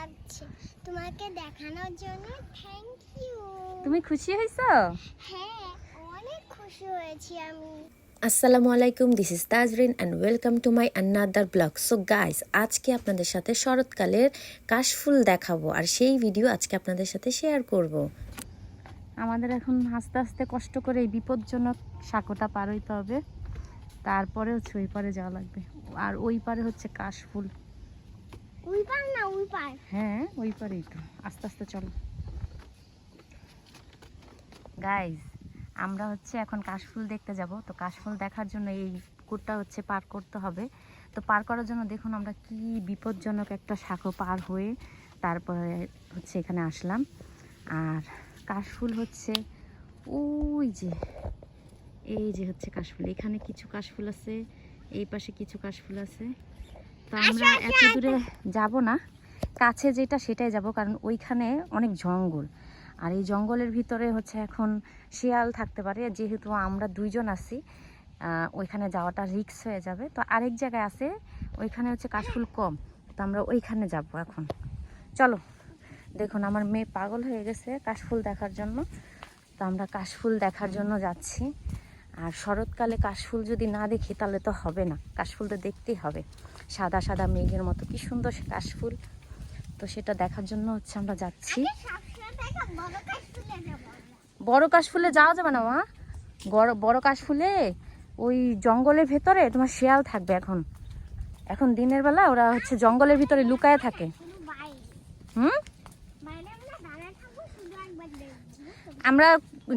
লাগছে। তোমাকে দেখানোর জন্য থ্যাংক ইউ তুমি খুশি হয়েছো? হ্যাঁ অনেক খুশি হয়েছি আমি। আসসালামু আলাইকুম this is Tazrin and welcome to my আন্নাদার blog so guys আজকে আপনাদের সাথে শরৎকালের কাশফুল দেখাবো আর সেই ভিডিও আজকে আপনাদের সাথে শেয়ার করব। আমাদের এখন আস্তে আস্তে কষ্ট করে এই বিপজ্জনক সাঁকোটা পার হইতে হবে। তারপরে হচ্ছে ওই পারে যাওয়া লাগবে। আর ওই পারে হচ্ছে কাশফুল। উই পার না উই পার? হ্যাঁ ওই পারেই তো আস্তে আস্তে চলো। গাইজ আমরা হচ্ছে এখন কাশফুল দেখতে যাব। তো কাশফুল দেখার জন্য এই কুটটা হচ্ছে পার করতে হবে। তো পার করার জন্য দেখুন আমরা কি বিপজ্জনক একটা শাখো পার হয়ে তারপরে হচ্ছে এখানে আসলাম। আর কাশফুল হচ্ছে ওই যে, এই যে হচ্ছে কাশফুল। এখানে কিছু কাশফুল আছে, এই পাশে কিছু কাশফুল আছে। তো আমরা এত দূরে যাব না। কাছে যেটা সেটাই যাব কারণ ওইখানে অনেক জঙ্গল। আর এই জঙ্গলের ভিতরে হচ্ছে এখন শিয়াল থাকতে পারে। যেহেতু আমরা দুইজন আছি ওইখানে যাওয়াটা রিক্স হয়ে যাবে। তো আরেক জায়গায় আছে ওইখানে হচ্ছে কাশফুল কম। তো আমরা ওইখানে যাব এখন। চলো দেখুন আমার মেয়ে পাগল হয়ে গেছে কাশফুল দেখার জন্য। তো আমরা কাশফুল দেখার জন্য যাচ্ছি। আর শরৎকালে কাশফুল যদি না দেখি তাহলে তো হবে না। কাশফুল তো দেখতেই হবে। সাদা সাদা মেঘের মতো। কি সুন্দর কাশফুল। তো সেটা দেখার জন্য হচ্ছে আমরা যাচ্ছি। বড় কাশফুলে যাওয়া যাবে না মা? বড় কাশফুলে ওই জঙ্গলের ভেতরে তোমার শেয়াল থাকবে এখন। এখন দিনের বেলা ওরা হচ্ছে জঙ্গলের ভিতরে লুকায় থাকে। হুম? আমরা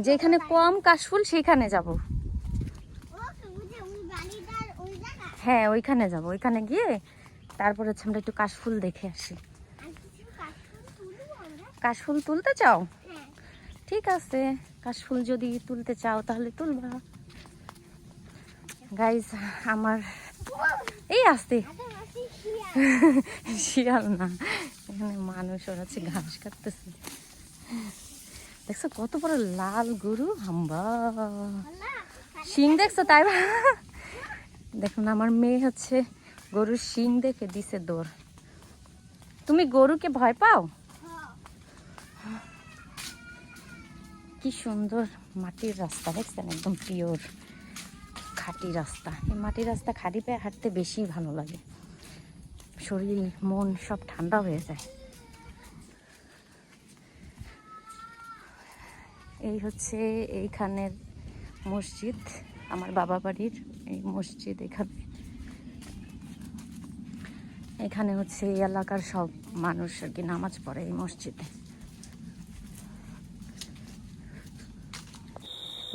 যেখানে কম কাশফুল সেইখানে যাব ও ওই যে ওই বাড়িটার ওই জায়গা হ্যাঁ ওইখানে যাব। ওইখানে গিয়ে তারপর হচ্ছে আমরা একটু কাশফুল দেখে আসি। কাশফুল তুলতে চাও? ঠিক আছে। কাশফুল যদি তুলতে চাও তাহলে তুলবা। গাইজ আমার এই আসতে। শিয়াল না। এখানে মানুষ, ওরা হচ্ছে ঘাস কাটতেছে। দেখছ কত বড় লাল গরু? হাম্বা। শিং দেখছ তাই? দেখুন, আমার মেয়ে হচ্ছে গরুর শিং দেখে দিছে দৌড়। তুমি গরুকে ভয় পাও? কি সুন্দর মাটির রাস্তা, দেখছেন? একদম পিওর খাঁটি রাস্তা। এই মাটির রাস্তা খালি পায়ে হাঁটতে বেশি ভালো লাগে। শরীর, মন সব ঠান্ডা হয়ে যায়। এই হচ্ছে এইখানের মসজিদ। আমার বাবা বাড়ির এই মসজিদ এখানে। এখানে হচ্ছে এই এলাকার সব মানুষ আর কি নামাজ পড়ে এই মসজিদে।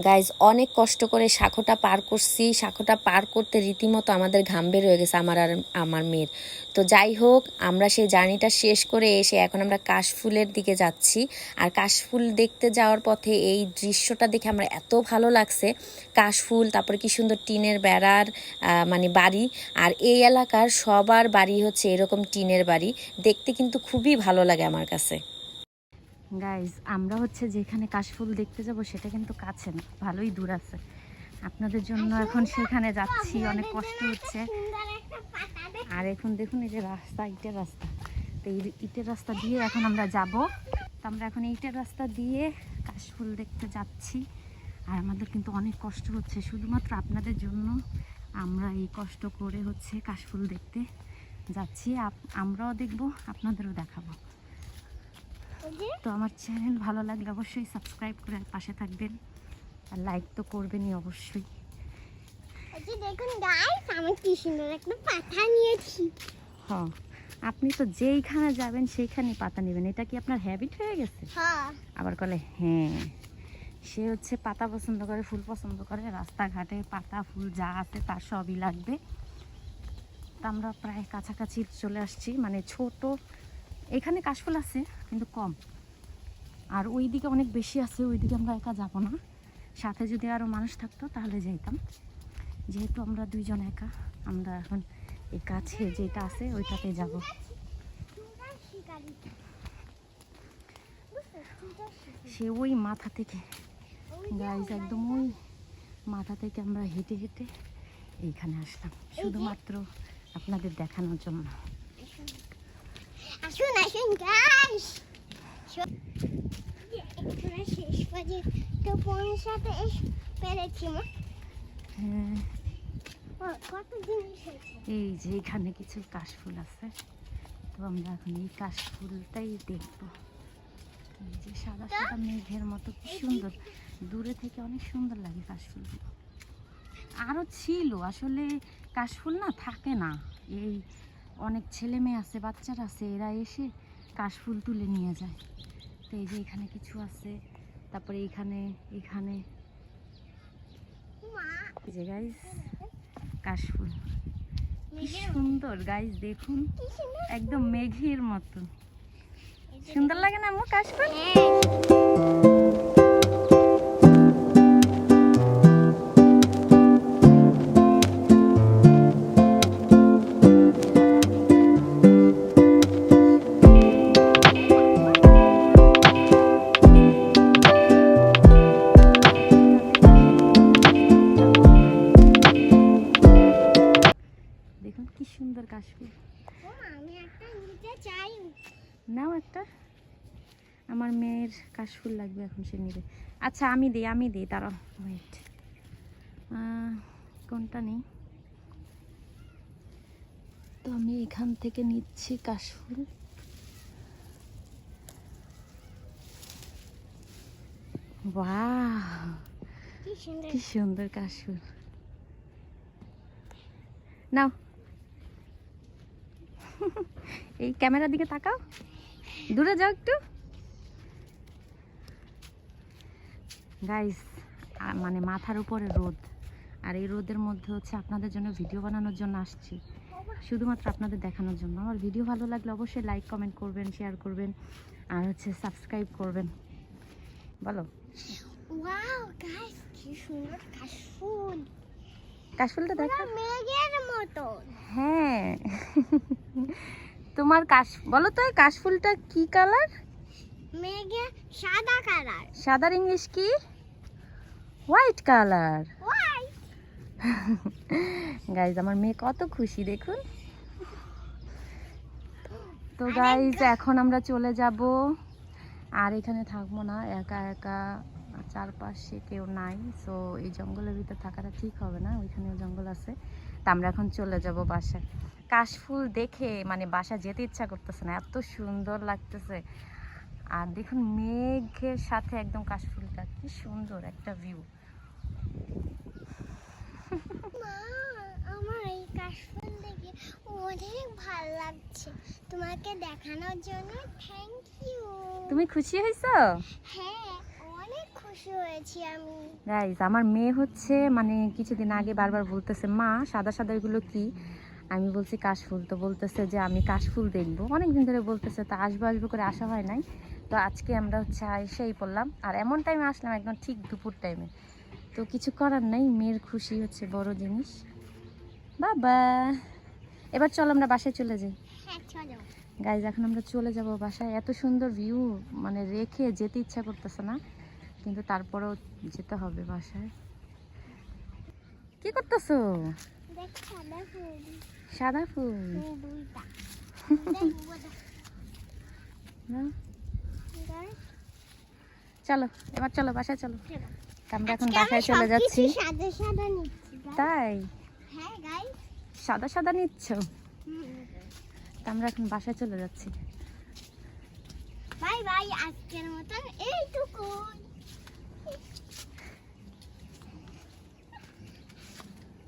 গাইজ অনেক কষ্ট করে শাখোটা পার করছি। শাখোটা পার করতে রীতিমতো আমাদের ঘাম বের হয়ে গেছে আমার আর আমার মেয়ের। তো যাই হোক, আমরা সেই জার্নিটা শেষ করে এসে এখন আমরা কাশফুলের দিকে যাচ্ছি। আর কাশফুল দেখতে যাওয়ার পথে এই দৃশ্যটা দেখে আমার এত ভালো লাগছে। কাশফুল, তারপরে কি সুন্দর টিনের বেড়ার মানে বাড়ি। আর এই এলাকার সবার বাড়ি হচ্ছে এরকম টিনের বাড়ি। দেখতে কিন্তু খুবই ভালো লাগে আমার কাছে। গাইজ আমরা হচ্ছে যেখানে কাশফুল দেখতে যাব সেটা কিন্তু কাছে না ভালোই দূর আছে। আপনাদের জন্য এখন সেখানে যাচ্ছি অনেক কষ্ট হচ্ছে। আর এখন দেখুন এই যে রাস্তা ইটের রাস্তা। তো এই ইটের রাস্তা দিয়ে এখন আমরা যাব। তো আমরা এখন ইটের রাস্তা দিয়ে কাশফুল দেখতে যাচ্ছি। আর আমাদের কিন্তু অনেক কষ্ট হচ্ছে শুধুমাত্র আপনাদের জন্য আমরা এই কষ্ট করে হচ্ছে কাশফুল দেখতে যাচ্ছি। আমরাও দেখব আপনাদেরও দেখাবো। তো আমার চ্যানেল ভালো লাগলে অবশ্যই সাবস্ক্রাইব করে পাশে থাকবেন। আর লাইক তো করবেনই অবশ্যই। দেখুন গাইস আমি কি সুন্দর একটা পাতা নিয়েছি। হ্যাঁ আপনি তো যেইখানে যাবেন সেইখানে পাতা নেবেন। এটা কি আপনার হ্যাবিট হয়ে গেছে? হ্যাঁ। আবার বলে হ্যাঁ সে হচ্ছে পাতা পছন্দ করে ফুল পছন্দ করে রাস্তাঘাটে পাতা ফুল যা আছে তার সবই লাগবে। তা আমরা প্রায় কাছাকাছি চলে আসছি মানে ছোট এখানে কাশফুল আছে, কিন্তু কম। আর ওই দিকে অনেক বেশি আছে ওই দিকে আমরা একা যাব না। সাথে যদি আরও মানুষ থাকতো, তাহলে যাইতাম। যেহেতু আমরা দুইজন একা, আমরা এখন এই কাছে যেটা আছে, ওইটাতে যাব। সে ওই মাথা থেকে গাইজ একদম ওই মাথা থেকে আমরা হেঁটে হেঁটে এইখানে আসলাম। শুধুমাত্র আপনাদের দেখানোর জন্য। আসুন আসুন গাইস এখানে শেষ পর্যন্ত পৌঁছাতে পেরেছি হ্যাঁ এই যে এখানে কিছু কাশফুল আছে। তো আমরা এখন এই কাশফুলটাই দেখব। এই যে সাদা সাদা মেঘের মতো কি সুন্দর। দূরে থেকে অনেক সুন্দর লাগে কাশফুলগুলো আরও ছিল আসলে কাশফুল না থাকে না। এই অনেক ছেলে মেয়ে আছে, বাচ্চারা আছে, এরা এসে কাশফুল তুলে নিয়ে যায়। তো এই যে এখানে কিছু আছে, তারপরে এখানে এখানে। এই যে গাইস কাশফুল। সুন্দর গাইস দেখুন, একদম মেঘের মতো। সুন্দর লাগে না আমার কাশফুল? নাও একটা। আমার মেয়ের কাশফুল লাগবে এখন সে নিবে। আচ্ছা আমি দিই আমি দিই তারা ওয়েট কোনটা নেই? তো আমি এখান থেকে নিচ্ছি কাশফুল কি সুন্দর। কাশফুল নাও। এই ক্যামেরার দিকে তাকাও। দূরে যাও একটু। গাইস মানে মাথার উপরে রোদ। আর এই রোদের মধ্যে হচ্ছে আপনাদের জন্য ভিডিও বানানোর জন্য আসছি। শুধুমাত্র আপনাদের দেখানোর জন্য। আমার ভিডিও ভালো লাগলে অবশ্যই লাইক কমেন্ট করবেন শেয়ার করবেন আর হচ্ছে সাবস্ক্রাইব করবেন। বলো। কাশফুলটা দেখা হ্যাঁ। তোমার কাশ বলো তো কাশফুলটা কি কালার? মেঘে সাদা কালার। সাদার ইংলিশ কি? White colour. গাইজ আমার মেয়ে কত খুশি দেখুন। তো গাইজ এখন আমরা চলে যাব। আর এখানে থাকব না একা একা। চারপাশে কেউ নাই সো এই জঙ্গলের ভিতর থাকাটা ঠিক হবে না ওইখানেও জঙ্গল আছে। তা আমরা এখন চলে যাব বাসায়। কাশফুল দেখে মানে বাসা যেতে ইচ্ছা করতেছে না এত সুন্দর লাগতেছে। আর দেখুন মেঘের সাথে একদম কাশফুলটা কি সুন্দর একটা ভিউ মা আমার এই কাশফুল দেখে অনেক ভালো লাগছে। তোমাকে দেখানোর জন্য থ্যাংক ইউ তুমি খুশি হয়েছো? হ্যাঁ অনেক খুশি হয়েছি আমি। আমার মেয়ে হচ্ছে মানে কিছুদিন আগে বারবার বলতেছে মা সাদা সাদা এগুলো কি? আমি বলছি কাশফুল তো বলতেছে যে আমি কাশফুল দেখব। অনেক দিন ধরে বলতেছে তো আসব আসব করে আসা হয় নাই। তো আজকে আমরা হচ্ছে এসেই পড়লাম। আর এমন টাইমে আসলাম একদম ঠিক দুপুর টাইমে তো কিছু করার নাই মেয়ের খুশি হচ্ছে বড় জিনিস। বাবা! এবার চল আমরা বাসায় চলে যাই। হ্যাঁ গাইজ এখন আমরা চলে যাব বাসায়। এত সুন্দর ভিউ মানে রেখে যেতে ইচ্ছা করতেছে না। কিন্তু তারপরেও যেতে হবে বাসায়। কি করতেছো? সাদা ফুল? এই চলো এবার চলো বাসায় চলো। আমরা এখন বাসায় চলে যাচ্ছি। তাই? সাদা সাদা নিচ্ছ? আমরা এখন বাসায় চলে যাচ্ছি। বাই বাই আজকের মতন। এইটুকু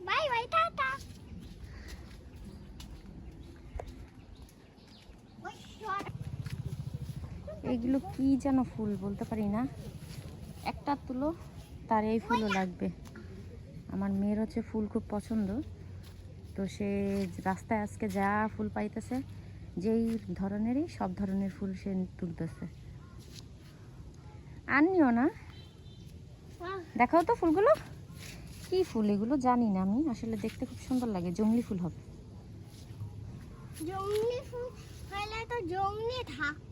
বাই বাই টাটা ওই সর- এইগুলো কি যেন ফুল বলতে পারি না। একটা তুলো তার এই ফুলও লাগবে। আমার মেয়ের হচ্ছে ফুল খুব পছন্দ। তো সে রাস্তায় আজকে যা ফুল পাইতেছে যেই ধরনেরই সব ধরনের ফুল সে তুলতেছে। আনিও না। বাহ, দেখাও তো ফুলগুলো। কি ফুল এগুলো জানি না আমি। আসলে দেখতে খুব সুন্দর লাগে। জংলি ফুল হবে। জংলি ফুল হলে তো জংলি থাকতো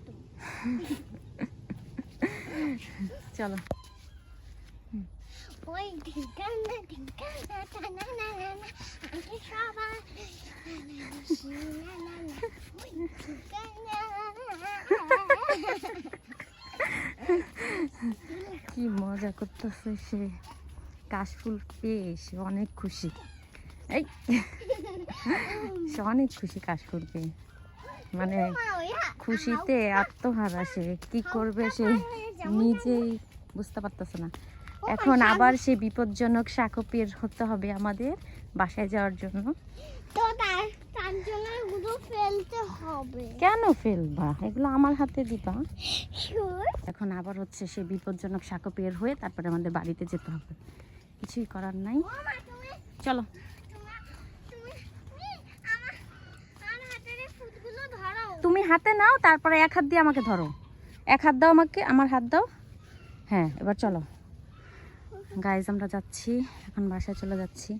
চলো। কি মজা করতেছে সে। কাশফুল পেয়ে সে অনেক খুশি। এই। সে অনেক খুশি কাশফুল পেয়ে। মানে খুশিতে আত্মহারা সে। কি করবে সে নিজেই বুঝতে পারতেছে না। এখন আবার সে বিপজ্জনক শাকপের হতে হবে আমাদের বাসায় যাওয়ার জন্য। তো তার জন্য এগুলো ফেলতে হবে। কেন ফেলবা? এগুলো আমার হাতে দিবা। এখন আবার হচ্ছে সে বিপজ্জনক শাকপের হয়ে তারপরে আমাদের বাড়িতে যেতে হবে। কিছুই করার নাই। চলো তোমার তুমি তুমি আমার আমার হাতের এই ফুটগুলো ধরো তুমি হাতে নাও, তারপরে এক হাত দিয়ে আমাকে ধরো। এক হাত দাও আমাকে, আমার হাত দাও। হ্যাঁ এবার চলো। গাইজ আমরা যাচ্ছি। এখন বাসায় চলে যাচ্ছি।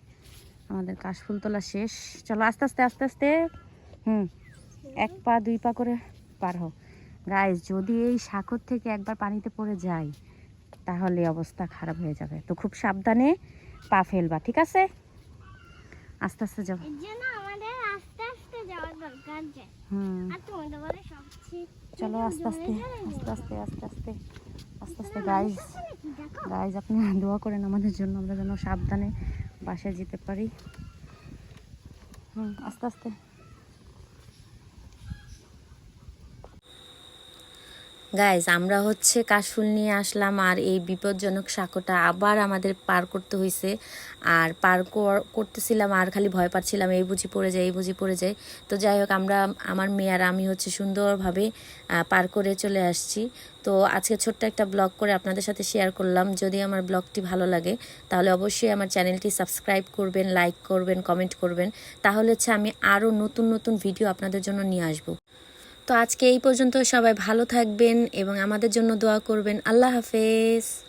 আমাদের কাশফুল তোলা শেষ। চলো, আস্তে আস্তে আস্তে আস্তে। হুম, এক পা, দুই পা করে পার হও। গাইজ যদি এই সাঁকর থেকে একবার পানিতে পড়ে যায় তাহলে অবস্থা খারাপ হয়ে যাবে। তো খুব সাবধানে পা ফেলবা, ঠিক আছে? আস্তে আস্তে যাও এর জন্য আমাদের আস্তে আস্তে যাওয়া দরকার যে হুম। চলো আস্তে আস্তে আস্তে আস্তে আস্তে আস্তে আস্তে আস্তে গাইজ গাইজ আপনি দোয়া করেন আমাদের জন্য আমরা যেন সাবধানে বাসায় যেতে পারি। হুম আস্তে আস্তে। গাইজ আমরা হচ্ছে কাশফুল নিয়ে আসলাম আর এই বিপজ্জনক সাঁকোটা আবার আমাদের পার করতে হয়েছে আর পার কর- করতেছিলাম আর খালি ভয় পাচ্ছিলাম, এই বুঝি পড়ে যায়, এই বুঝি পড়ে যায়। তো যাই হোক, আমরা, আমার মেয়ে আর আমি হচ্ছে সুন্দরভাবে পার করে চলে আসছি। তো আজকে ছোট্ট একটা ব্লগ করে আপনাদের সাথে শেয়ার করলাম। যদি আমার ব্লগটি ভালো লাগে, তাহলে অবশ্যই আমার চ্যানেলটি সাবস্ক্রাইব করবেন লাইক করবেন কমেন্ট করবেন। তাহলে হচ্ছে আমি আরও নতুন নতুন ভিডিও আপনাদের জন্য নিয়ে আসব। তো আজকে এই পর্যন্ত সবাই ভালো থাকবেন এবং আমাদের জন্য দোয়া করবেন। আল্লাহ হাফেজ।